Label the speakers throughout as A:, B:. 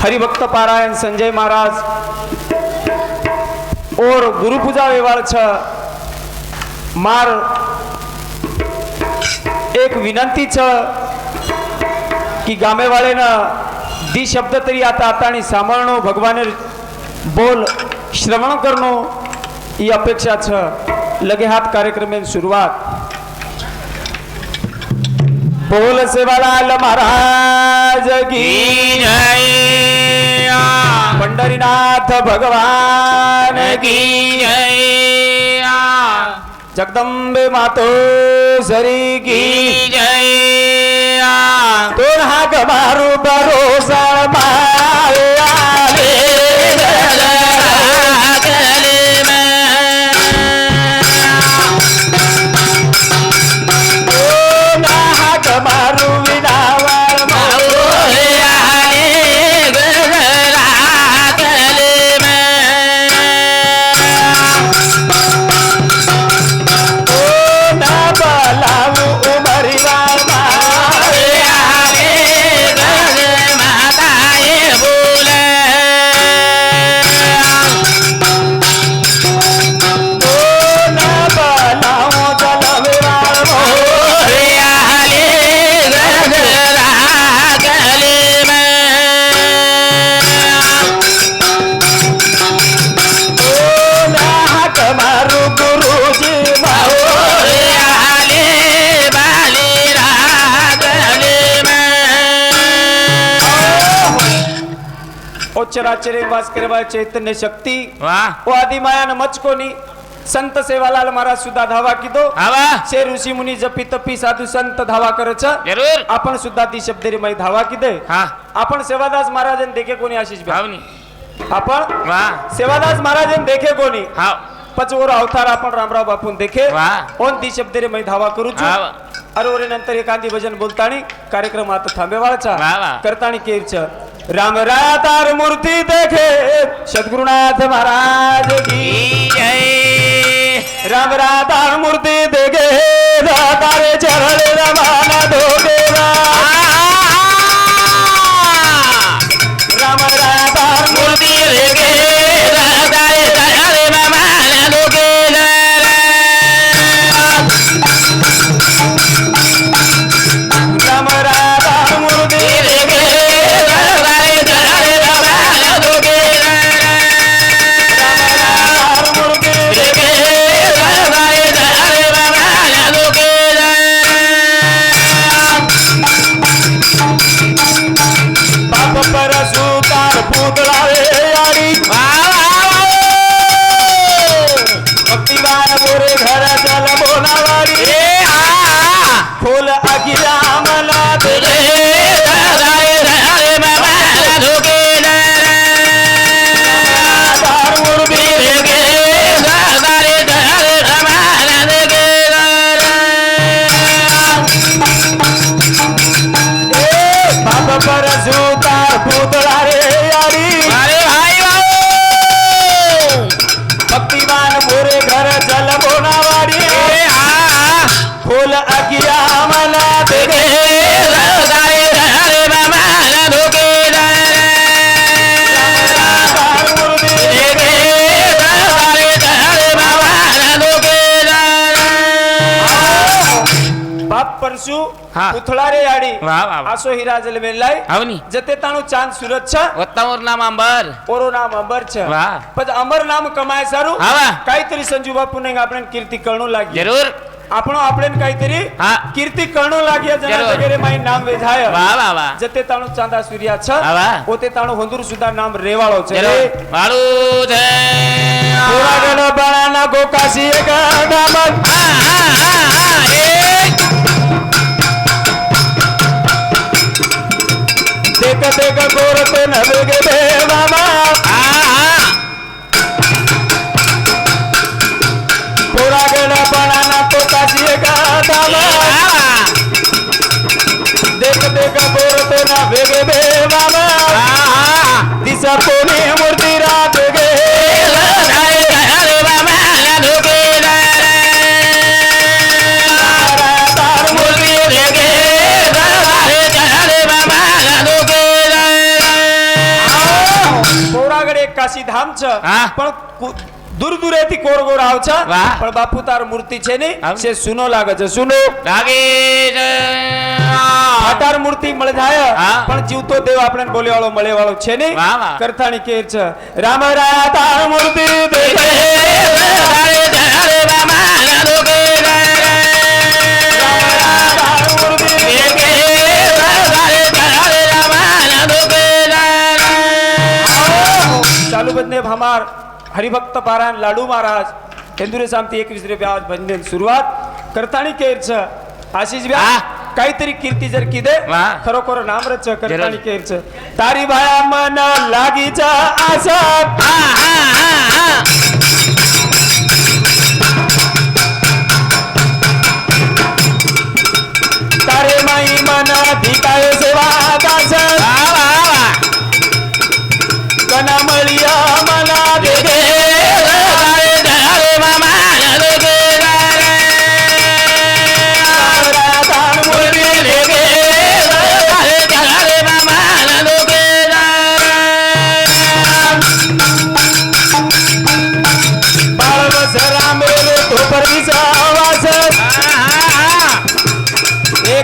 A: હરિભક્ત પારાયણ સંજય મહારાજ ઓર ગુરુ પૂજા વ્યવહાર છે માર એક વિનંતી છે की गामेवाळेनं दी शब्द तरी आता आता आणि सांभाळणं भगवान बोल श्रवण करणं ही अपेक्षा छ लगे हात कार्यक्रम सुरुवात बोल सेवालाल महाराज की पंढरीनाथ भगवान की जगदंबे मातो सरी की दोन हाक मारू भरोसा मारे आले उच्चराचरे वास करवा चैतन्य शक्ती. ओ आदि माया न मचकोनी संत सेवालाल महाराज सुद्धा धावा किदो शे ऋषी मुनी जपी तपी साधू संत धावा करच.
B: जरूर.
A: आपण सुद्धा ती शब्देरी मै धावा किदे
B: हा.
A: आपण सेवादास महाराजन देखे कोणी आशिष.
B: भावनी.
A: आपण?
B: वा.
A: सेवादास महाराजन देखे कोणी?
B: हा
A: पचवर अवतार आपण रामराव बापून देखे.
B: वा.
A: कोण ती शब्देरी मै धावा करू
B: वा.
A: अरोरे नंतर एखादी भजन बोलतानी कार्यक्रम आता थांबेवाळचा.
B: वा वा.
A: करतानी केरच. राम रातार मूर्ती देखे सद्गुरुनाथ महाराज की। राम रातार मूर्ती देखे दातारे चरण रमाना दोगेवा પરશુ હા.
B: ઉથળારે આડી વાહ,
A: વાહ, વાહ. આસો હીરા
B: જલ
A: વેલાઈ આવની જતે તાણું ચાંદ
B: સુરત છે વત્તાવર
A: નામ આંબર ઓરો નામ
B: અમર
A: છે વાહ. પછી અમર નામ
B: કમાય સારું
A: હા, વાહ. કાંઈતરી સંજુ બાપુ ને આપણે કીર્તિ
B: કરણું
A: લાગ્યું જરૂર આપણો
B: આપણે
A: ને કાંઈતરી હા. કીર્તિ
B: કરણું
A: લાગ્યા જના જરૂર. વગેરે
B: માય નામ વેધાય
A: વાહ વાહ વાહ જતે તાણું
B: ચાંદા સૂર્યા
A: છે હા, વાહ. પોતે તાણું હોંદુર સુધા
B: નામ રેવાળો છે
A: જરૂર વાળું છે આ, ગોકાસી એક
B: ગામન આ, આ, આ, એક.
A: देख गोरते न वेगे बे मामा
B: हा, हा.
A: थोडा गण बाळाना गोकाशी एक नाम કાશીધામ છે. પણ દૂર દૂરેથી કોર કોર આવ છે. પણ બાપુ તાર મૂર્તિ છે ને છે સુનો લાગે છે. સુનો.
B: લાગે છે.
A: મૂર્તિ મળે જાય. પણ જીવતો દેવ આપણે બોલે વાળો મળે વાળો છે ને. કરથાણી કેર છે. રામ રાયા તાર મૂર્તિ દેખે
B: તારે
A: हमार हरिभक्त पारायण लाडू महाराज हिंदुरे सामती एकवीस रुपया भजन सुरुवात करताणी केर छ आशिष व्या. काहीतरी कीर्ती जर किदे
B: वा.
A: खरोखर नाम रच करताणी
B: जरूर.
A: केर छ तारी भाया मन लागीचा आशा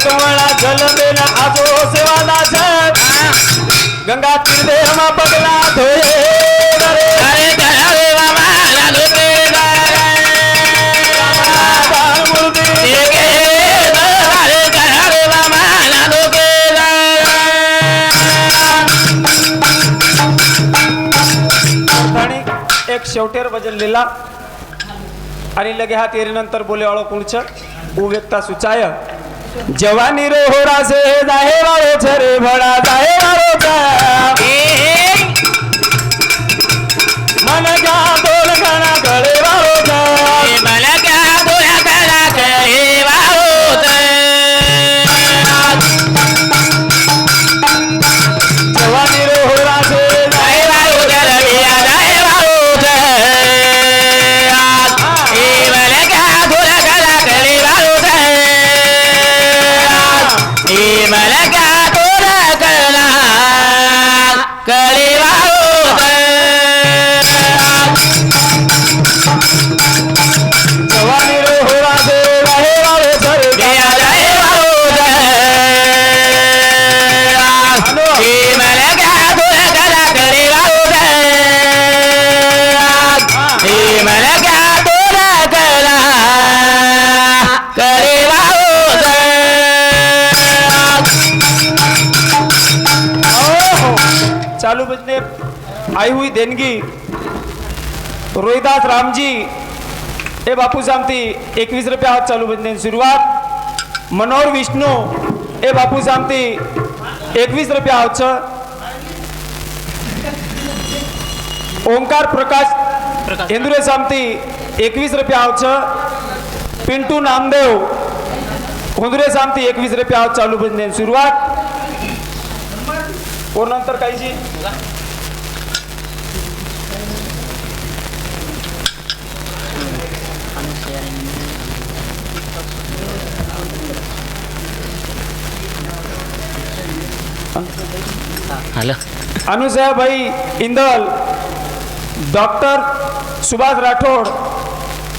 A: एक वळा जलमेला आजो सेवा दास गंगा तीर्थेमा पगला धोये रे तार मुरली आणि एक शेवटेर बजललेला आणि लगे हा तेरीनंतर बोले वाळो कुणच? उव्यक्ता सुचाय जवानी रो हो रासे जाहे वाळो छरे भडा जाहे वाळो छा. मन घ्या ओहो. चालू बजने आई हुई देणगी. रोहिदास रामजी. हे बापू सामती एकवीस रुपया आहोत चालू बजने सुरुवात. मनोहर विष्णू. हे बापू सामती एकवीस रुपया आहोत ओंकार प्रकाश. इंदुरे सामती एकवीस रुपया आहोत पिंटू नामदेव. हुंदरे सामती एकवीस रुपया चालू बजने सुरुवात. और नंतर काही जी
B: हॅलो.
A: अनुसयाबाई इंदल डॉक्टर सुभाष राठोड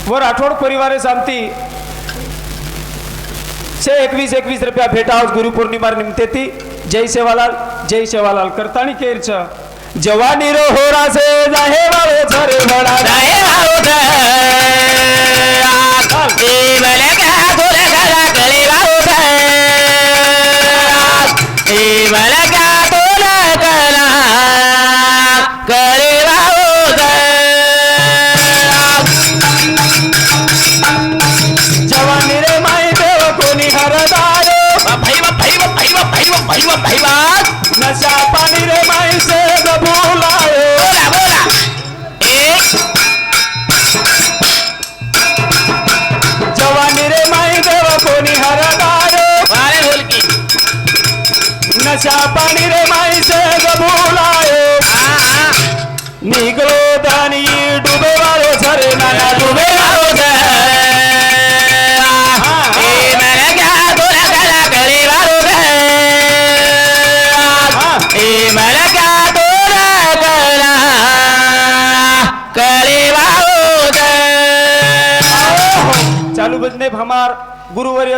A: व राठोड परिवारे सांगती छे एकवीस एकवीस रुपया भेटा आज गुरुपौर्णिमा निमित्ते. ती जय सेवालाल जय सेवालाल करताणी केर छ जवानी रो हो रासे जाहे वाळे झरे भडा जवानी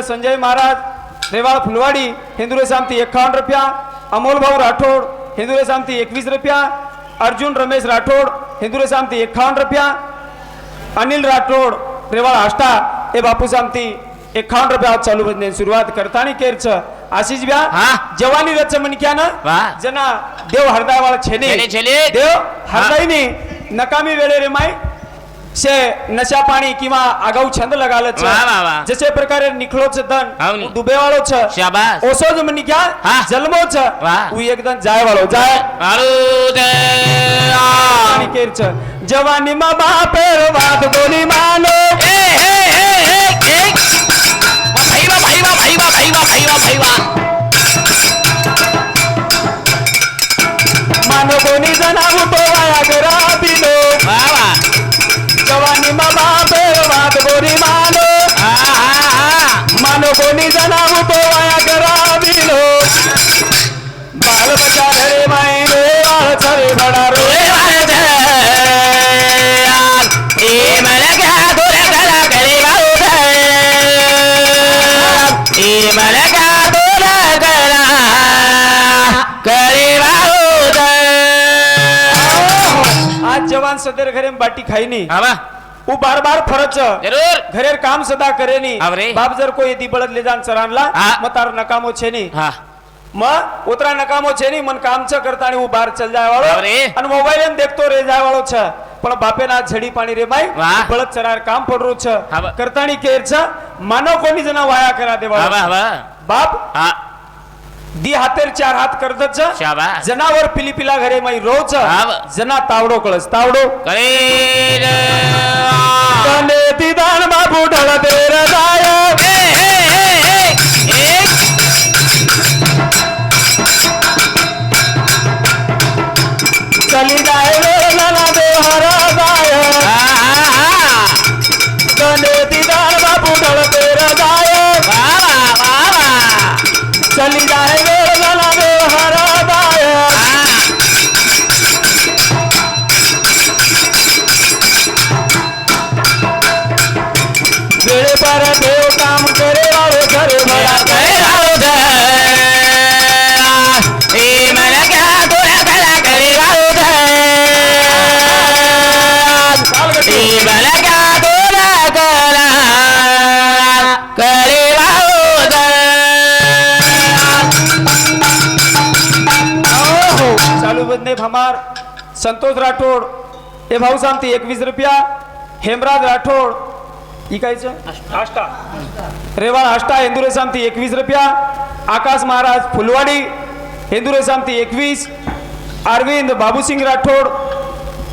A: संजय महाराज रेवाळ फुलवाडी हिंदुरे सामती एकावन्न रुपया अमोल भाऊ राठोड हिंदुरे सामती एकवीस रुपया अर्जुन रमेश राठोड हिंदुरे सामती एकावन्न रुपया अनिल राठोड रेवाळ आष्टा हे बापू सामती एकावन्न रुपया चालू बंदे सुरुवात करताना केरच आशिष ब्या. जवानी रच मनक्यानं
B: वा.
A: जना देव हरदायवाळ छेने. देव हरदायनी नकामी वेळे रे माय शे नशा पाणी किंवा आगाऊ छंद लगालच
B: वा, वा, वा.
A: जसे प्रकारे निखळोच
B: हाव नी.
A: दन डुबेवाळोच
B: शाबास.
A: ओसोज म्हणी घ्या
B: हा.
A: जन्मोच
B: वा.
A: उ एकदम जाय वाळो जाय केरच जवानी मा वाद बोली मानो सदर घरे बाटी खाईनी
B: आवा
A: उ बार बार फरच
B: जरूर
A: घरेर काम सदा करेनी
B: आवरे.
A: बाप जर कोई दी बळद ले जान सरांना
B: हा.
A: मग तार नकामो छेनी
B: हा
A: मग उतरा नकामो छेनी मन काम छ करता आणि उ बार चल जाय वाळो
B: आवरे.
A: आणि मोबाईल देखतो रे जाय वाळो छ पण बापे ना झडी पाणी रे
B: वाह.
A: बळद चरार काम पडरो छ
B: बा.
A: करताणी केर छ मानव कोणी जना वाया करा दे
B: हवा
A: वाळो.
B: हवा
A: बाप दी हातेर चार हात करतच. जनावर पिलिपिला घरे माई रोज. जना तावडो कळस तावडो.
B: करे
A: दिदान बाबू ढळ देर जाय. भमार. संतोष राठोड. हे भाऊ सांगते एकवीस रुपया. हेमराज राठोड. इकायचं? आष्टा. रेवाळ आष्टा हेंदुरे सांगते एकवीस रुपया. आकाश महाराज फुलवाडी. हेंदुरे सांगते एकवीस. अरविंद बाबूसिंग राठोड.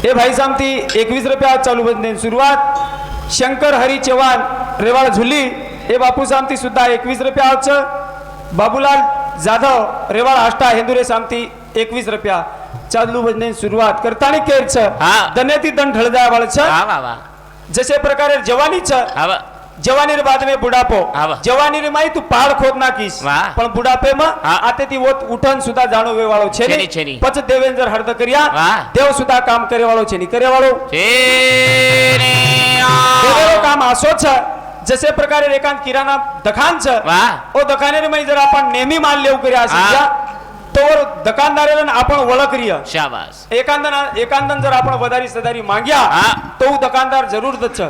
A: हे भाई सांगती एकवीस रुपया चालू बंदे सुरुवात. शंकर हरी चव्हाण रेवाळ झुली हे बापू सांगती सुद्धा एकवीस रुपयाचं बाबूलाल जाधव रेवाळ आष्टा हेंदुरे सांगती एकवीस रुपया. चालू बंदे सुरुवात. करताना केरच
B: हा.
A: दन्याती दंड ढळजा वाळच जसे प्रकारे जवानीच जवानीर बाद में बुढ़ापो
B: वा.
A: जवानीर माई तू पहाड़ खोद नाखीस
B: वा.
A: पण बुढ़ापे में
B: हा.
A: आते ती वो उठन सुद्धा जाणो वे वाळो
B: छेनी,
A: छेनी
B: छेनी.
A: पच देवेन जर हर्द करिया
B: वा.
A: देव सुद्धा काम करे वाळो छेनी करे वाळो देवेरो काम असो छ जसे प्रकारे एकांत किराणा दखान छ
B: वा.
A: ओ दखानेर माई जर आपण नेहमी माल लेव करिया
B: हा.
A: तोवर दुकानदाराला आपण ओळख रिया.
B: शाबास.
A: एकांदन एकांदन जर आपण वदारी सदारी माग्या
B: हा.
A: तो दुकानदार जरूर दच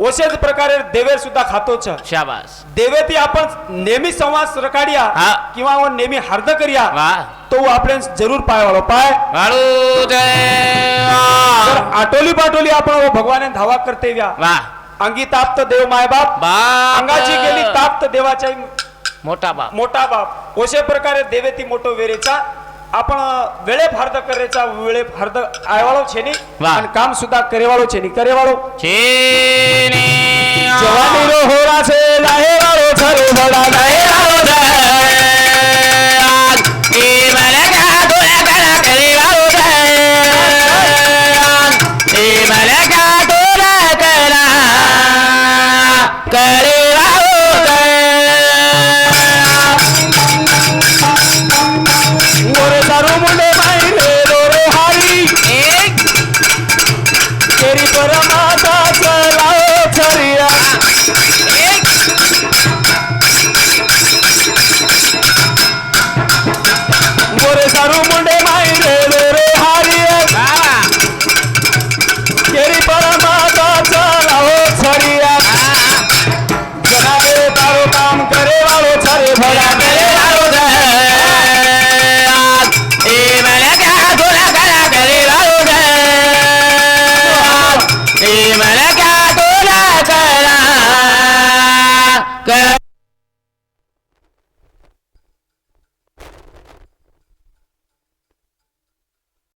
A: ओसेच प्रकारे देवेर सुद्धा खातोच.
B: शाबास.
A: देवे ती आपण नेहमी संवाद रकाडिया
B: हा.
A: किंवा नेहमी हार्द करिया तो आपल्या जरूर पाय वाळो. पाय.
B: वाळू
A: तर आटोली पाटोली आपण वो भगवाने धावा करते व्या. अंगी ताप्त देव माय बाप.
B: बाप
A: अंगाची गेली ताप्त देवाच्या
B: मोठा बाप.
A: मोठा बाप. ओशे प्रकारे देवे ती मोठो वेरेचा आपण वेळे फार्द करेचा वेळे फार्द आयवाळो छेनी
B: वा.
A: आणि काम सुद्धा करेवाळो छेनी. करेवाळो.
B: छेने.
A: जवानी रो लाहे वाळो लाहे वाळो